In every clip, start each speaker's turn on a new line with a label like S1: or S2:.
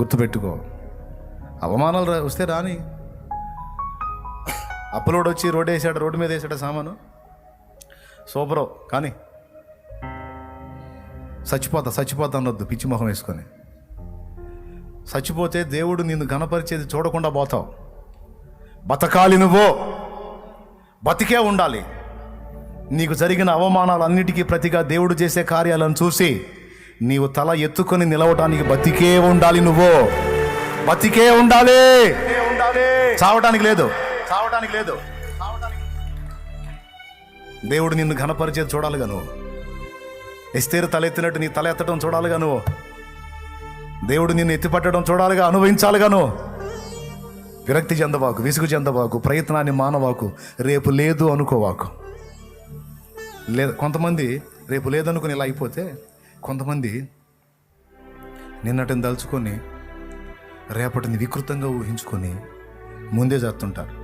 S1: గుర్తుపెట్టుకో. అవమానాలు రా- వస్తే రాని. అప్పులోడు వచ్చి రోడ్డు వేసాడు రోడ్డు మీద వేసాడు సామాను. సూపరు. కానీ చచ్చిపోతా చచ్చిపోతా అనొద్దు పిచ్చి మొహం వేసుకొని. చచ్చిపోతే దేవుడు నిన్ను గణపరిచేది చూడకుండా పోతావు. బతకాలి నువ్వు. బతికే ఉండాలి. నీకు జరిగిన అవమానాలన్నిటికీ ప్రతిగా దేవుడు చేసే కార్యాలను చూసి నీవు తల ఎత్తుకొని నిలవటానికి బతికే ఉండాలి నువ్వు. బతికే ఉండాలి. చావటానికి లేదు. చావటానికి లేదు. దేవుడు నిన్ను ఘనపరిచేది చూడాలిగా నువ్వు. ఎస్తేరు తలెత్తినట్టు నీ తల ఎత్తడం చూడాలిగా నువ్వు. దేవుడు నిన్ను ఎత్తిపట్టడం చూడాలిగా అనుభవించాలిగా నువ్వు. విరక్తి చెందవాకు విసుగు చెందవాకు ప్రయత్నాన్ని మానవాకు రేపు లేదు అనుకోవాకు. లేదు కొంతమంది రేపు లేదనుకుని ఇలా అయిపోతే కొంతమంది నిన్నటిని దలుచుకొని రేపటిని వికృతంగా ఊహించుకొని ముందే చేస్తుంటారు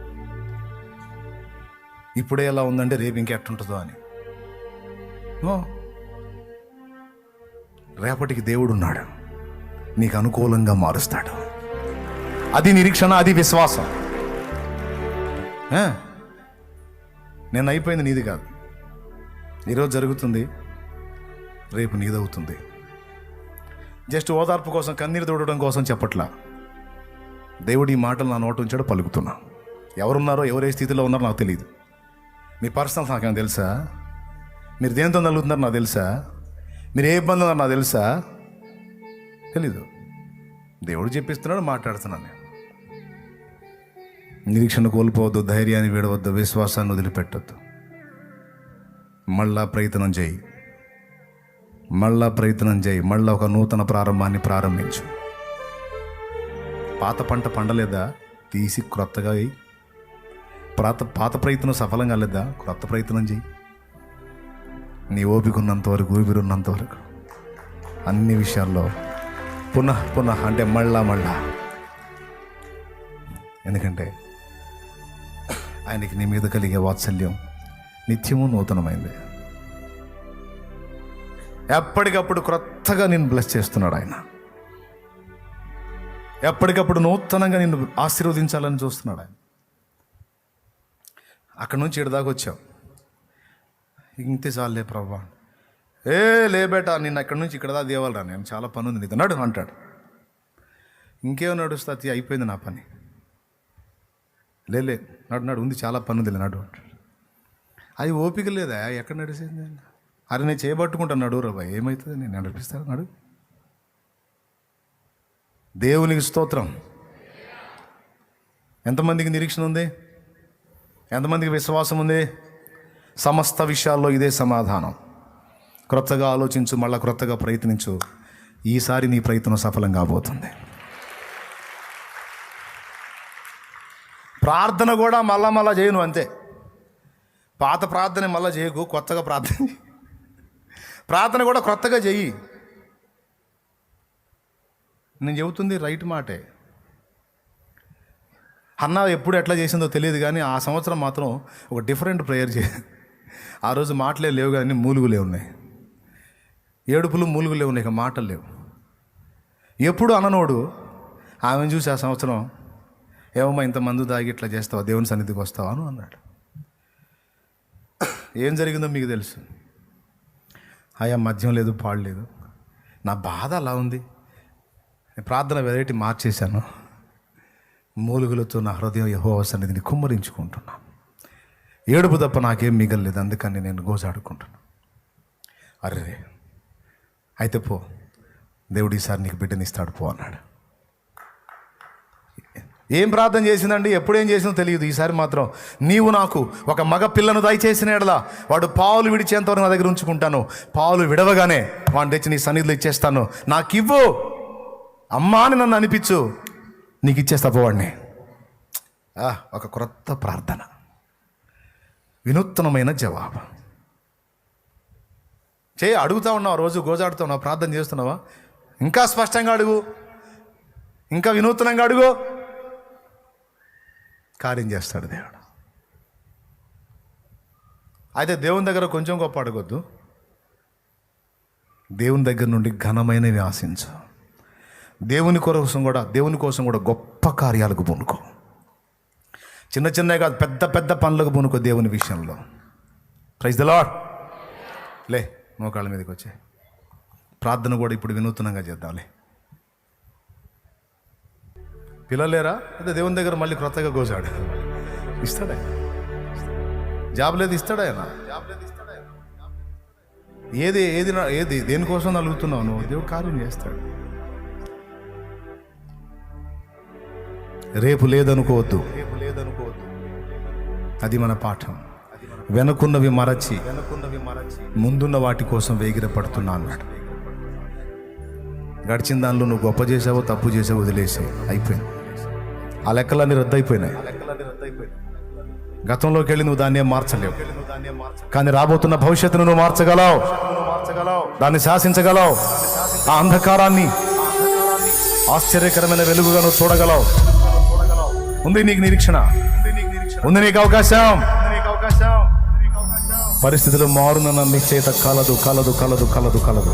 S1: ఇప్పుడే ఎలా ఉందంటే రేపు ఇంకెట్టుంటుందో అని. రేపటికి దేవుడు ఉన్నాడు నీకు అనుకూలంగా మారుస్తాడు. అది నిరీక్షణ అది విశ్వాసం. నేను అయిపోయింది నీది కాదు. ఈరోజు జరుగుతుంది రేపు నీదవుతుంది. జస్ట్ ఓదార్పు కోసం కన్నీరు తోడడం కోసం చెప్పట్లా. దేవుడు ఈ మాటలు నా నోటు ఉంచాడు పలుకుతున్నా. ఎవరున్నారో ఎవరే స్థితిలో ఉన్నారో నాకు తెలియదు మీ పర్సనల్ నాకేమైనా తెలుసా? మీరు దేంతో నలుగుతున్నారో నాకు తెలుసా? మీరు ఏ ఇబ్బంది ఉన్నారో నాకు తెలుసా? తెలీదు. దేవుడు చెప్పిస్తున్నాడు మాట్లాడుతున్నాను నేను. నిరీక్షణ కోల్పోవద్దు ధైర్యాన్ని వీడవద్దు విశ్వాసాన్ని వదిలిపెట్టద్దు. మళ్ళా ప్రయత్నం చేయి. మళ్ళా ప్రయత్నం చేయి మళ్ళీ ఒక నూతన ప్రారంభాన్ని ప్రారంభించు. పాత పంట పండలేదా? తీసి క్రొత్తగా వేయి. పాత పాత ప్రయత్నం సఫలం కాలేదా? క్రొత్త ప్రయత్నం చేయి. నీ ఓపిక ఉన్నంత వరకు ఊపిరి ఉన్నంత వరకు. అన్ని విషయాల్లో పునః పునః అంటే మళ్ళా మళ్ళా. ఎందుకంటే ఆయనకి నీ మీద కలిగే వాత్సల్యం నిత్యము నూతనమైంది. ఎప్పటికప్పుడు క్రొత్తగా నేను బ్లెస్ చేస్తున్నాడు ఆయన. ఎప్పటికప్పుడు నూతనంగా నిన్ను ఆశీర్వదించాలని చూస్తున్నాడు ఆయన. అక్కడి నుంచి ఇటు దాకా వచ్చావు. ఇంతే చాలే ప్రభా. ఏ లే బేటా అక్కడి నుంచి ఇక్కడ దా దేవాలరా నేను చాలా పని ఉంది నీకు నడు అంటాడు. ఇంకేమో నడుస్తా అయిపోయింది నా పని. లే లే నడు నడు ఉంది చాలా పని ఉంది నడు అంటాడు. అది ఓపిక లేదా? ఎక్కడ నడిచింది అరే నేను చేయబట్టుకుంటాను నడు ఏమవుతుంది నేను నడిపిస్తాను నడు. దేవునికి స్తోత్రం. ఎంతమందికి నిరీక్షణ ఉంది? ఎంతమందికి విశ్వాసం ఉంది? సమస్త విషయాల్లో ఇదే సమాధానం. క్రొత్తగా ఆలోచించు మళ్ళా క్రొత్తగా ప్రయత్నించు. ఈసారి నీ ప్రయత్నం సఫలం కాబోతుంది. ప్రార్థన కూడా మళ్ళా మళ్ళా చేయను అంతే. పాత ప్రార్థన మళ్ళా చేయకు కొత్తగా ప్రార్థన ప్రార్థన కూడా క్రొత్తగా చెయ్యి. నేను చెబుతుంది రైట్ మాటే. అన్న ఎప్పుడు ఎట్లా చేసిందో తెలియదు కానీ ఆ సంవత్సరం మాత్రం ఒక డిఫరెంట్ ప్రేయర్ చే ఆ రోజు మాటలే లేవు కానీ మూలుగులే ఉన్నాయి. ఏడుపులు మూలుగులే ఉన్నాయి ఇక మాటలు లేవు. ఎప్పుడు అననోడు ఆమెను చూసి ఆ సంవత్సరం ఏమమ్మా ఇంత మందు దాగి ఇట్లా చేస్తావా? దేవుని సన్నిధికి వస్తావా? అని అన్నాడు. ఏం జరిగిందో మీకు తెలుసు. అయ్యా మద్యం లేదు పాడు లేదు. నా బాధ అలా ఉంది. నేను ప్రార్థన వెరైటీ మార్చేశాను. మూలుగులతో నా హృదయం యహో సన్నిధిని కుమ్మరించుకుంటున్నా ఏడుపు తప్ప నాకేం మిగలలేదు. అందుకని నేను గోజాడుకుంటున్నా అరే అయితే పో. దేవుడు ఈసారి నీకు బిడ్డనిస్తాడు పో అన్నాడు. ఏం ప్రార్థన చేసిందండి? ఎప్పుడు ఏం చేసిందో తెలియదు. ఈసారి మాత్రం నీవు నాకు ఒక మగ పిల్లను దయచేసిన ఎడలా వాడు పావులు విడిచేంతవరకు నా దగ్గర ఉంచుకుంటాను. పావులు విడవగానే వాడిని తెచ్చి నీ సన్నిధిలో ఇచ్చేస్తాను. నాకు ఇవ్వు అమ్మా అని నన్ను అనిపించు. నీకు ఇచ్చేస్తా పోవాడిని ఆ, ఒక క్రొత్త ప్రార్థన. వినూత్నమైన జవాబు. చే అడుగుతా ఉన్నావు రోజు గోజాడుతున్నావు ప్రార్థన చేస్తున్నావా? ఇంకా స్పష్టంగా అడుగు. ఇంకా వినూత్నంగా అడుగు. కార్యం చేస్తాడు దేవుడు. అయితే దేవుని దగ్గర కొంచెం గొప్ప అడగొద్దు. దేవుని దగ్గర నుండి ఘనమైనవి ఆశించు. దేవుని కోసం కూడా దేవుని కోసం కూడా గొప్ప కార్యాలకు పూనుకో. చిన్న చిన్నవి కాదు పెద్ద పెద్ద పనులకు పూనుకో దేవుని విషయంలో. ప్రైజ్ ద లాడ్ లే మోకాళ్ళ మీదకి వచ్చే. ప్రార్థన కూడా ఇప్పుడు వినూత్నంగా చేద్దాంలే పిల్లలేరా? అదే దేవుని దగ్గర మళ్ళీ క్రొత్తగా కోసాడు. ఇస్తాడా? జాబ్ లేదు ఇస్తాడా ఆయన? ఏది ఏది ఏది దేనికోసం నలుగుతున్నావు నువ్వు? దేవుడు కార్యం చేస్తాడు. రేపు లేదనుకోవద్దు. రేపు లేదనుకోవద్దు అది మన పాఠం. వెనుకున్నవి మరచి వెనుకున్నవి మరచి ముందున్న వాటి కోసం వేగిరపడుతున్నా అన్నాడు గడిచిన దానిలో నువ్వు గొప్ప చేసావో తప్పు చేసావో వదిలేసావు అయిపోయింది. ఆ లెక్కలన్నీ రద్దయిపోయినాయి. గతంలోకి వెళ్ళి నువ్వు దాన్ని మార్చలేవు. కానీ రాబోతున్న భవిష్యత్తును నువ్వు మార్చగలవు. దాన్ని శాసించగలవు. ఆ అంధకారాన్ని ఆశ్చర్యకరమైన వెలుగుగా నువ్వు చూడగలవు. ఉంది నీకు నిరీక్షణ. ఉంది నీకు అవకాశం. పరిస్థితులు మారునన్న నిశ్చయిత కలదు కలదు కలదు కలదు కలదు.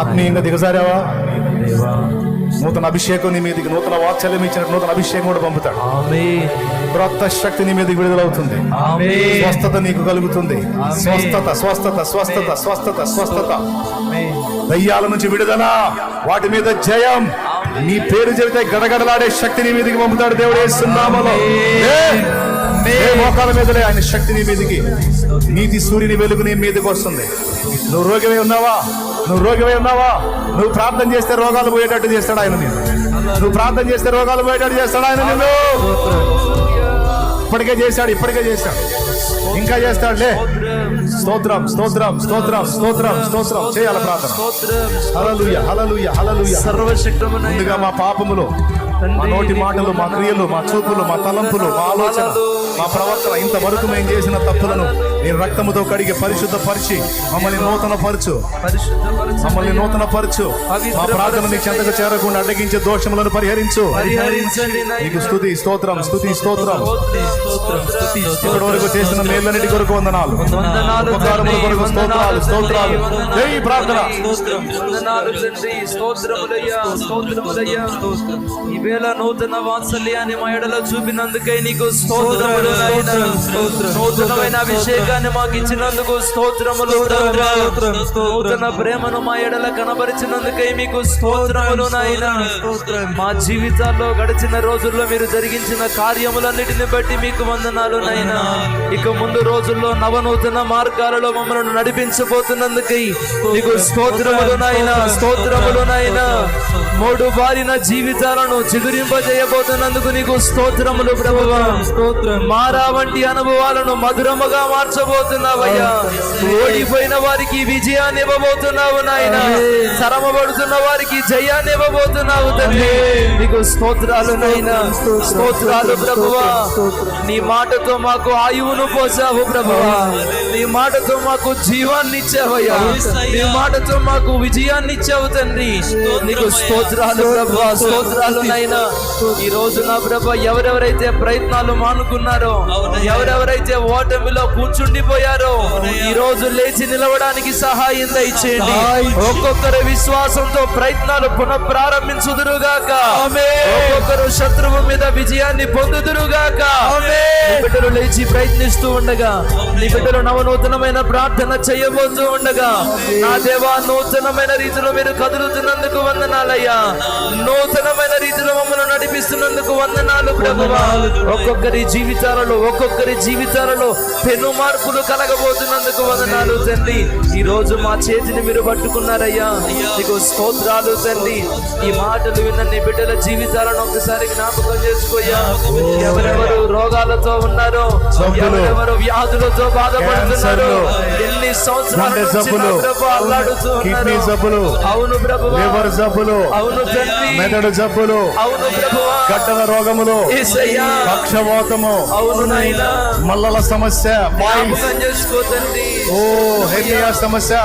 S1: ఆత్మీయంగా దిగజారావా? నూతన అభిషేకం నీ మీదకి నూతన వాత్సల్యం ఇచ్చిన నూతన అభిషేకం కూడా పంపుతాడు. క్రొత్త శక్తి నీ మీదకి విడుదలవుతుంది. స్వస్థత నీకు కలుగుతుంది. స్వస్థత స్వస్థత స్వస్థత స్వస్థత స్వస్థత. దయ్యాల నుంచి విడుదల వాటి మీద జయం. నీ పేరు చెబితే గడగడలాడే శక్తి నీ మీదకి పంపుతాడు దేవుడు యేసునామములో. మోకాల మీదలే ఆయన శక్తి నీ మీదకి నీతి సూర్యుని వెలుగు నీ మీదకి వస్తుంది. నువ్వు రోగివై ఉన్నావా? నువ్వు రోగివై ఉన్నావా? నువ్వు ప్రార్థన చేస్తే రోగాలు పోయేటట్టు చేస్తాడు ఆయన నేను నువ్వు ప్రార్థన చేస్తే రోగాలు పోయేటట్టు చేస్తాడు ఆయన నిన్ను. ఇప్పటికే చేశాడు ఇప్పటికే చేశాడు. ఇంకా చేస్తాడులే స్తోత్రం స్తోత్రం స్తోత్రం స్తోత్రం స్తోత్రం. చేయాల ప్రార్థన. హలలుయ హలలుయ హలలుయ
S2: సర్వశక్తమునైన
S1: ముందుగా మా పాపములు మా నోటి మాటలు మా క్రియలు మా చూపులు మా తలంపులు మా ఆలోచన. మా ప్రవర్తన ఇంతవరకు మేము చేసిన తప్పులను నీ రక్తముతో కడిగి పరిశుద్ధ పరిచి మమ్మల్ని నూతన పరచు
S2: పరిశుద్ధపరచు
S1: మమ్మల్ని నూతన పరచు మా ప్రార్థన నీ చెంతకు చేరకుండా అడ్డగించే దోషములను పరిహరించు. నీకు స్తుతి స్తోత్రం స్తుతి స్తోత్రం.
S2: స్తోత్రం స్తుతి
S1: ఇప్పటి వరకు చేసిన మేళ్ళన్నిటి కొరకు వందనాలు. ఉపకారముల కొరకు స్తోత్రాలు స్తోత్రాలు. జై ప్రార్థన.
S2: స్తోత్రం నూతన వాత్సల్యాన్ని మా ఎడలో చూపినందుకై నీకు స్తోత్రములు నూతనమైన అభిషేకాన్ని మాకు ఇచ్చినందుకు స్తోత్రములు. నూతన ప్రేమను మా ఎడల కనబరిచినందుకై మీకు స్తోత్రములు నాయన మా జీవితాల్లో గడిచిన రోజుల్లో మీరు జరిగించిన కార్యములన్నిటిని బట్టి మీకు వందనాలు నాయనా. ఇక ముందు రోజుల్లో నవనూతన మార్గాలలో మమ్మల్ని నడిపించబోతున్నందుకై నీకు స్తోత్రములు నాయన స్తోత్రములు నాయన. మూడు బారిన జీవితాలను చిగురింపజేయబోతున్నందుకు నీకు స్తోత్రములు ప్రభువా. స్తోత్రం మారా వంటి అనుభవాలను మధురముగా మార్చబోతున్నావయ్యా. ఓడిపోయిన వారికి విజయాన్ని ఇవ్వబోతున్నావు నాయన. శరమబడుతున్న వారికి జయాన్ని ఇవ్వబోతున్నావు తండ్రి నీకు స్తోత్రాలు నాయనా. స్తోత్రాలు ప్రభువా. నీ మాటతో మాకు ఆయువును పోసావు ప్రభువా. నీ మాటతో మాకు జీవాన్ని ఇచ్చావయ్యా. నీ మాటతో మాకు విజయాన్ని ఇచ్చావు తండ్రి నీకు స్తోత్రాలు ప్రభువా. స్తోత్రాలు నైనా ఈ రోజు నా ప్రభ ఎవరెవరైతే ప్రయత్నాలు మానుకున్నారో ఎవరెవరైతే ఓటమిలో కూర్చుండిపోయారో ఈ రోజు లేచి నిలవడానికి సహాయం దయచేయండి. ఒక్కొక్కరు విశ్వాసంతో ప్రయత్నాలు పునః ప్రారంభించుదురుగాక ఒక్కొక్కరు శత్రువు మీద విజయాన్ని పొందుదురుగాక. బిడ్డలు లేచి ప్రయత్నిస్తూ ఉండగా నీ బిడ్డలు నవనూతనమైన ప్రార్థన చేయబోతూ ఉండగా నా దేవా నూతనమైన రీతిలో మీరు కదులుతున్నందుకు వందనాలయ్యా. నూతనమైన రీతిలో ఒక్కొక్కరి జీవితాలలో ఒక్కొక్కరి జీవితాలలో పెను మార్పులు కలగబోతున్నందుకు వందనాలు తండ్రి ఈ రోజు మా చేతిని మీరు పట్టుకున్నారయ్యా. నీకు స్తోత్రాలు తండ్రి ఈ మాటలు విన్న నీ బిడ్డల జీవితాలను ఒక్కసారి జ్ఞాపకం చేసుకోయ్యా. ఎవరెవరు రోగాలతో ఉన్నారో ఎవరెవరు వ్యాధులతో బాధపడుతున్నారో ఎన్ని సంవత్సరాల ప్రభు అవును ప్రభు. అవును తండ్రి
S1: మెదడు జబ్బులు.
S2: అవును ప్రభువా
S1: గడ్డల రోగములు. పక్షవాతము.
S2: అవును
S1: మల్లల సమస్య ఓ హెర్నియా సమస్య.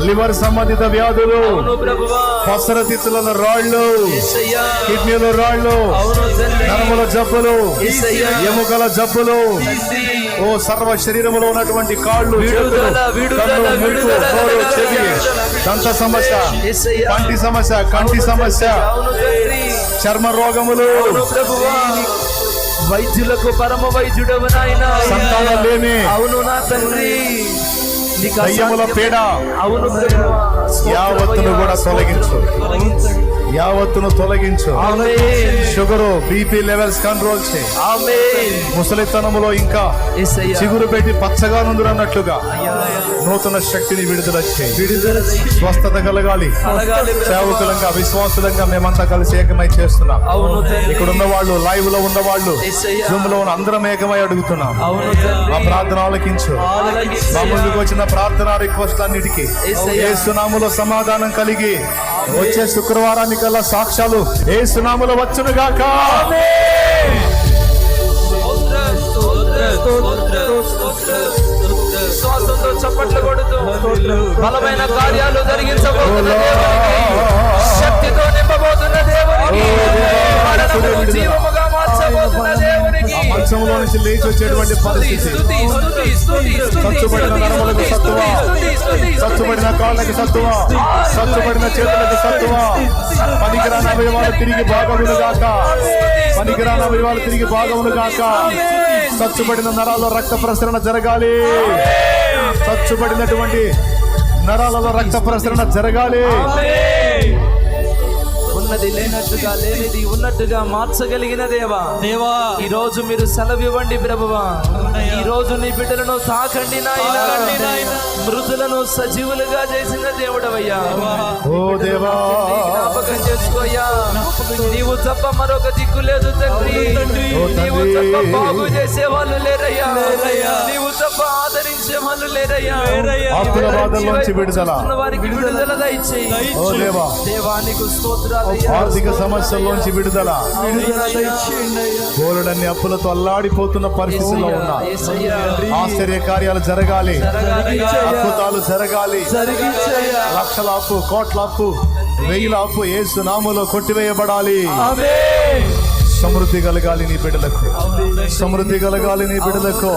S1: లివర్ సంబంధిత వ్యాధులు.
S2: అవును ప్రభువా.
S1: పసరతిత్తుల రాళ్ళు. కిడ్నీల రాళ్ళు. నరముల జబ్బులు. ఎముకల జబ్బులు. ఓ సర్వ శరీరములో ఉన్నటువంటి కాళ్ళు ముక్కు చెవి. దంత సమస్య. కంటి సమస్య కంటి సమస్య. చర్మ రోగములు.
S2: వైద్యులకు పరమ వైద్యుడవు నాయన.
S1: సంతానలేమి.
S2: అవును నా తండ్రి.
S1: దయ్యముల
S2: అసాధ్యం.
S1: పీడ.
S2: అవును
S1: యావత్తును కూడా తొలగించు. యావత్తును తొలగించు. షుగరు బీపీ లెవెల్స్ కంట్రోల్ చేయి. ముసలితనములో ఇంకా చిగురు పెట్టి పచ్చగా నుందురన్నట్లుగా నూతన శక్తిని విడుదల చేయి. స్వస్థత కలగాలి. సేవకులంగా విశ్వాసులంగా మేమంతా కలిసి ఏకమై చేస్తున్నాం. ఇక్కడ ఉన్న వాళ్ళు లైవ్లో ఉన్న వాళ్ళు జూమ్లో ఉన్న అందరం ఏకమై అడుగుతున్నాం.
S2: అవును
S1: మా ప్రార్థన ఆలకించు. మా ముందుకు వచ్చిన ప్రార్థన రిక్వెస్ట్ అన్నిటికీ. ఏ సునాములో సమాధానం కలిగి వచ్చే శుక్రవారానికి కల్లా సాక్ష్యాలు ఏ సునాములో వచ్చును గాక
S2: విశ్వాసంతో చప్పట్లు కొడుతూ బలమైన కార్యాలు జరిగించబోతున్న శక్తితో నింపబోతున్న దేవునికి మరణమును జీవముగా మార్చబోతున్న
S1: మంచంలో నుంచి లేచి వచ్చేటువంటి పరిస్థితి.
S2: స్తుతి, స్తుతి, స్తుతి, స్తుతి,
S1: చచ్చుబడిన
S2: స్తుతి,
S1: నరములకు
S2: స్తుతి,
S1: సత్తువ.
S2: స్తుతి, స్తుతి, స్తుతి.
S1: సచ్చుబడిన కాళ్ళకి సత్తువ. సచ్చుబడిన చేతులకు సత్తువ. పనికిరాని అవయవాలు తిరిగి భాగములు గాక. పనికిరాని అవయవాలు తిరిగి భాగములు గాక. సచ్చుబడిన నరాల్లో రక్త ప్రసరణ జరగాలి. సచ్చుబడినటువంటి నరాలలో రక్త ప్రసరణ జరగాలి.
S2: ఉన్నది లేనట్టుగా లేనిది ఉన్నట్టుగా మార్చగలిగిన దేవా.
S3: దేవా.
S2: ఈ రోజు మీరు సెలవు ఇవ్వండి ప్రభువా ఈ రోజు నీ బిడ్డలను తాకండి నాయన. మృతులను సజీవులుగా చేసిన దేవుడవయ్యా.
S1: ఓ దేవా.
S2: జ్ఞాపకం చేసుకోయ్యా నీవు తప్ప మరొక దిక్కు లేదు తండ్రి. నీవు. తప్ప బాగు చేసే వాళ్ళు లేరయ్యా. నీవు తప్ప ఆదరించే వాళ్ళు లేరయ్యా. వారికి విడుదల. దయచేయి.
S1: ఓ దేవా.
S2: దేవానికి స్తోత్రాలయ్యా
S1: ఆర్థిక సమస్యల్లోంచి విడుదల. గోరుడన్ని అప్పులతో అల్లాడిపోతున్న పరిస్థితుల్లో ఉన్నా. ఆశ్చర్య కార్యాలు జరగాలి. అద్భుతాలు జరగాలి. లక్షల అప్పు కోట్ల అప్పు వెయ్యిల అప్పు ఏ సునాములో కొట్టివేయబడాలి. సమృద్ధి కలగాలి నీ బిడ్డలకు. సమృద్ధి కలగాలి నీ బిడ్డలకు.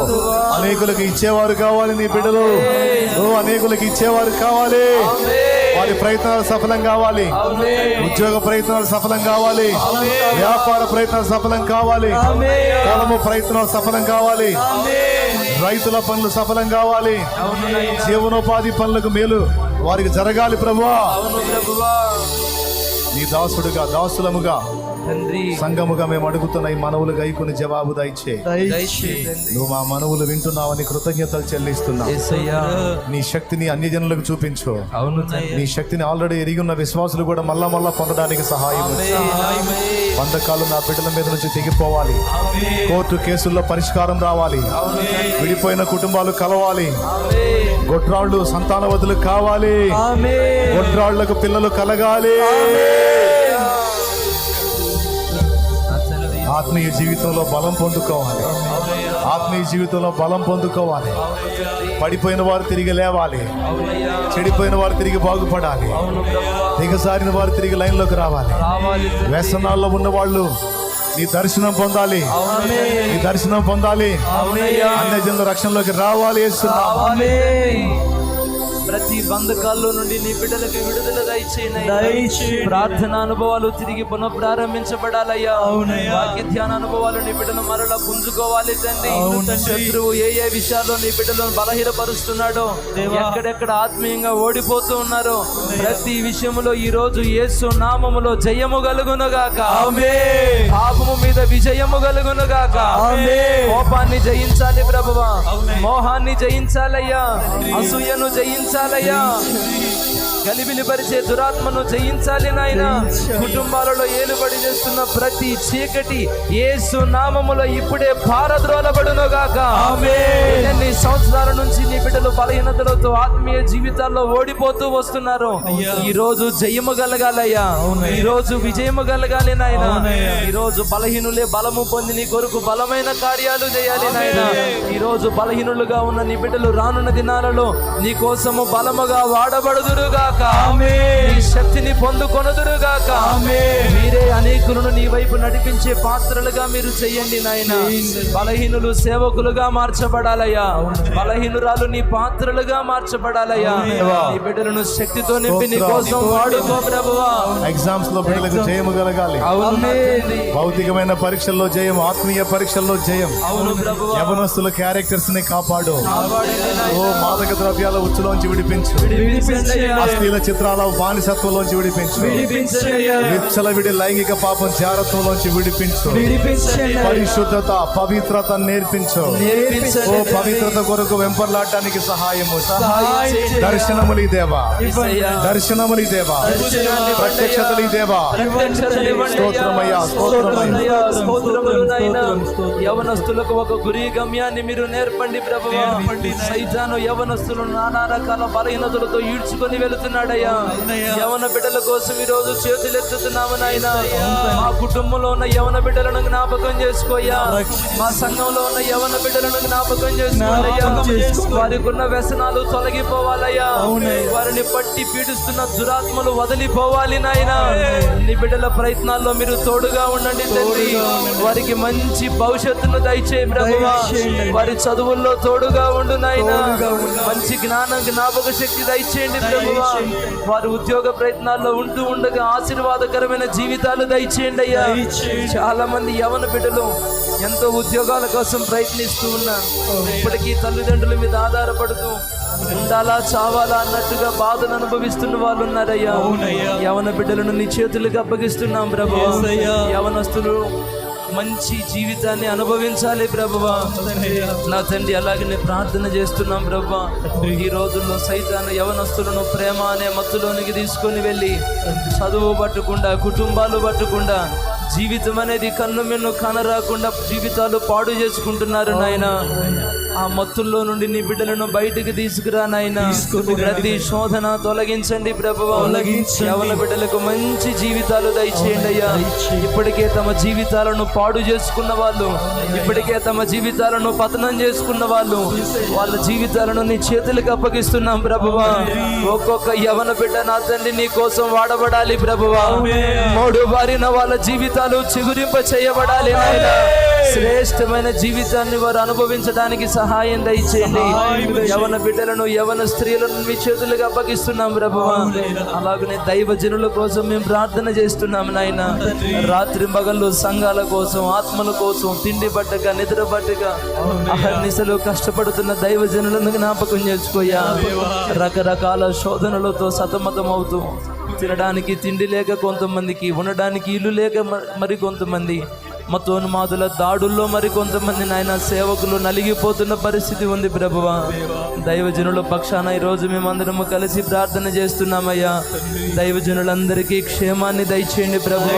S1: అనేకులకు ఇచ్చేవారు కావాలి నీ బిడ్డలు. అనేకులకు ఇచ్చేవారు కావాలి. వారి ప్రయత్నాలు సఫలం కావాలి. ఉద్యోగ ప్రయత్నాలు సఫలం కావాలి. వ్యాపార ప్రయత్నాలు సఫలం కావాలి. పొలము ప్రయత్నాలు సఫలం కావాలి. రైతుల పనులు సఫలం కావాలి. జీవనోపాధి పనులకు మేలు వారికి జరగాలి ప్రభువా. నీ దాసుడుగా దాసులముగా
S2: తండ్రి.
S1: సంఘముగా మేము అడుగుతున్న ఈ మనవులు గైకుని జవాబు దయచే. నువ్వు మా మనవులు వింటున్నావని కృతజ్ఞతలు చెల్లిస్తున్నా. నీ శక్తిని అన్ని జనులకు చూపించు.
S2: అవును
S1: నీ శక్తిని ఆల్రెడీ ఎరిగి ఉన్న విశ్వాసులు కూడా మళ్ళా మళ్ళా పొందడానికి సహాయం. బంధకాలు నా బిడ్డల మీద నుంచి తెగిపోవాలి. కోర్టు కేసుల్లో పరిష్కారం రావాలి. విడిపోయిన కుటుంబాలు కలవాలి. గొడ్రాళ్ళు సంతానవతులు కావాలి. గొడ్రాళ్ళకు పిల్లలు కలగాలి. ఆత్మీయ జీవితంలో బలం పొందుకోవాలి. ఆత్మీయ జీవితంలో బలం పొందుకోవాలి. పడిపోయిన వారు తిరిగి లేవాలి. చెడిపోయిన వారు తిరిగి బాగుపడాలి. దిగసారిన వారు తిరిగి లైన్లోకి రావాలి. వ్యసనాల్లో ఉన్న వాళ్ళు నీ దర్శనం పొందాలి. నీ దర్శనం పొందాలి.
S2: అవునయ్యా.
S1: అన్య రక్షణలోకి రావాలి యేసునామం.
S2: ప్రతి బంధకాల్లో నుండి నీ బిడ్డలకు విడుదల ప్రార్థన అనుభవాలు తిరిగి పునః ప్రారంభించబడాలయ్యా వాక్య ధ్యాన అనుభవాలు నీ బిడ్డలు మరలా పుంజుకోవాలి తండ్రి. శత్రువు ఏ ఏ విషయాల్లో నీ బిడ్డలను బలహీనపరుస్తున్నాడో ఎక్కడెక్కడ ఆత్మీయంగా ఓడిపోతూ ఉన్నారో ప్రతి విషయములో ఈ రోజు యేసు నామములో జయము కలుగునుగాక. పాపము మీద విజయము కలుగునుగాక. కోపాన్ని జయించాలి ప్రభువా. మోహాన్ని జయించాలయ్యా. అసూయను జయించాలయ్యా. గలిబిలి పరిచే దురాత్మను జయించాలి నాయన. కుటుంబాలలో ఏలుబడి చేస్తున్న ప్రతి చీకటి యేసు నామములో ఇప్పుడే పారద్రోలబడును గాక ఎన్ని సంవత్సరాల నుంచి నీ బిడ్డలు బలహీనతలతో ఆత్మీయ జీవితాల్లో ఓడిపోతూ వస్తున్నారు. ఈ రోజు జయము కలగాలయ్యా. ఈ రోజు విజయము కలగాలి నాయన. ఈ రోజు బలహీనులే బలము పొంది నీ కొరకు బలమైన కార్యాలు చేయాలి నాయన. ఈ రోజు బలహీనులుగా ఉన్న నీ బిడ్డలు రానున్న దినాలలో నీ కోసము బలముగా శక్తిని పొందుకొనుదురుగాక. మీరే అనేకులను నీ వైపు నడిపించే పాత్రలుగా మీరు చెయ్యండి నాయన. బలహీనులు సేవకులుగా మార్చబడాలయ్యా. బలహీనురాలు నీ పాత్రలుగా మార్చబడాలయ్యా. నీ బిడ్డలను శక్తితో నింపి నీ కోసం వాడుకో ప్రభువా.
S1: ఎగ్జామ్స్లో బిడ్డలకు జయము కలగాలి. భౌతికమైన పరీక్షల్లో జయం ఆత్మీయ పరీక్షల్లో జయం.
S2: అవును
S1: యవనస్తుల క్యారెక్టర్స్ని కాపాడు. ఓ మాదక ద్రవ్యాల ఉచ్చులోంచి విడిపించు. అస్థిల చిత్రాల బానిసత్వంలోంచి విడిపించు.
S2: విడిపించండి అయ్యా.
S1: విచ్చల విడి లైంగిక పాపం జారత్వంలోంచి విడిపించు. పరిశుద్ధత పవిత్రత నేర్పించు. ఓ పవిత్రత కొరకు వెంపర్లాడటానికి సహాయము. దర్శనములి దేవా. దర్శనములి దేవా. ప్రత్యక్షతలి దేవా. స్తోత్రమయ్యా.
S2: యవనస్తులకు ఒక గురి గమ్యాన్ని మీరు నేర్పండి ప్రభువా. సైతాను యవనస్తులు నానా రకాల బలహీనతలతో ఈడ్చుకొని వెళుతున్నాడయ్యా యవన బిడ్డల కోసం ఈ రోజు చేతులు ఎత్తుతున్నాము నాయన. మా కుటుంబంలో ఉన్న యవన బిడ్డలను జ్ఞాపకం చేసుకోయ్యా. మా సంఘంలో ఉన్న యవన బిడ్డలను జ్ఞాపకం చేసుకోవాలయ్యా. వారికి ఉన్న వ్యసనాలు తొలగిపోవాలయ్యా. వారిని పట్టి పీడిస్తున్న దురాత్మలు వదిలిపోవాలి నాయన. నీ బిడ్డల ప్రయత్నాల్లో మీరు తోడుగా ఉండండి తండ్రి. వారికి మంచి భవిష్యత్తును దయచేయి ప్రభువా. వారి చదువుల్లో తోడుగా ఉండు నాయన. మంచి జ్ఞానం జ్ఞాపక శక్తి దయచేయండి. ప్రభువా. వారి ఉద్యోగ ప్రయత్నాల్లో ఉంటూ ఉండగా ఆశీర్వాదకరమైన జీవితాలు దయచేయండి అయ్యా. చాలా మంది యవన బిడ్డలు ఎంతో ఉద్యోగాల కోసం ప్రయత్నిస్తూ ఉన్నారు ఇప్పటికీ తల్లిదండ్రుల మీద ఆధారపడుతూ ఉండాలా చావాలా అన్నట్టుగా బాధను అనుభవిస్తున్న వాళ్ళు ఉన్నారయ్యా. యవన బిడ్డలను నీ చేతులకు అప్పగిస్తున్నాం ప్రభు. యవనస్తులు మంచి జీవితాన్ని అనుభవించాలి ప్రభువా. నా తండ్రి అలాగనే ప్రార్థన చేస్తున్నాం ప్రభా ఈ రోజుల్లో సైతాన్ని యవనస్తులను ప్రేమ అనే మత్తులోనికి తీసుకొని వెళ్ళి చదువు పట్టకుండా కుటుంబాలు పట్టకుండా జీవితం అనేది కన్ను మిన్ను కనరాకుండా జీవితాలు పాడు చేసుకుంటున్నారు నాయన. ఆ మత్తుల్లో నుండి నీ బిడ్డలను బయటికి తీసుకురా నాయన. ప్రతి శోధన తొలగించండి ప్రభువా. యవన బిడ్డలకు మంచి జీవితాలు దయచేయండి అయ్యా. ఇప్పటికే తమ జీవితాలను పాడు చేసుకున్న వాళ్ళు ఇప్పటికే తమ జీవితాలను పతనం చేసుకున్న వాళ్ళు వాళ్ళ జీవితాలను నీ చేతులకు అప్పగిస్తున్నాం ప్రభువా. ఒక్కొక్క యవన బిడ్డ నా తండ్రి నీ కోసం వాడబడాలి ప్రభువా. మూడు బారిన వాళ్ళ జీవితాలు చిగురింప చేయబడాలి నాయన. శ్రేష్టమైన జీవితాన్ని వారు అనుభవించడానికి సహాయం దయచేయండి. యవన బిడ్డలను యవన స్త్రీలను మీ చేతులకు అప్పగిస్తున్నాం ప్రభువా అలాగనే దైవ జనుల కోసం మేము ప్రార్థన చేస్తున్నాం నాయన. రాత్రి మగళ్ళు సంఘాల కోసం ఆత్మల కోసం తిండి పట్టక నిద్ర పట్టక అహర్నిశలు కష్టపడుతున్న దైవ జనులను జ్ఞాపకం చేసుకోయా రకరకాల శోధనలతో సతమతం అవుతూ తినడానికి తిండి లేక కొంతమందికి ఉండడానికి ఇల్లు లేక మరి కొంతమంది. మతోన్మాదుల దాడుల్లో మరి కొంతమంది నాయన సేవకులు నలిగిపోతున్న పరిస్థితి ఉంది ప్రభువ. దైవజనుల పక్షాన ఈరోజు మేమందరము కలిసి ప్రార్థన చేస్తున్నామయ్యా. దైవజనులందరికీ క్షేమాన్ని దయచేయండి ప్రభువ.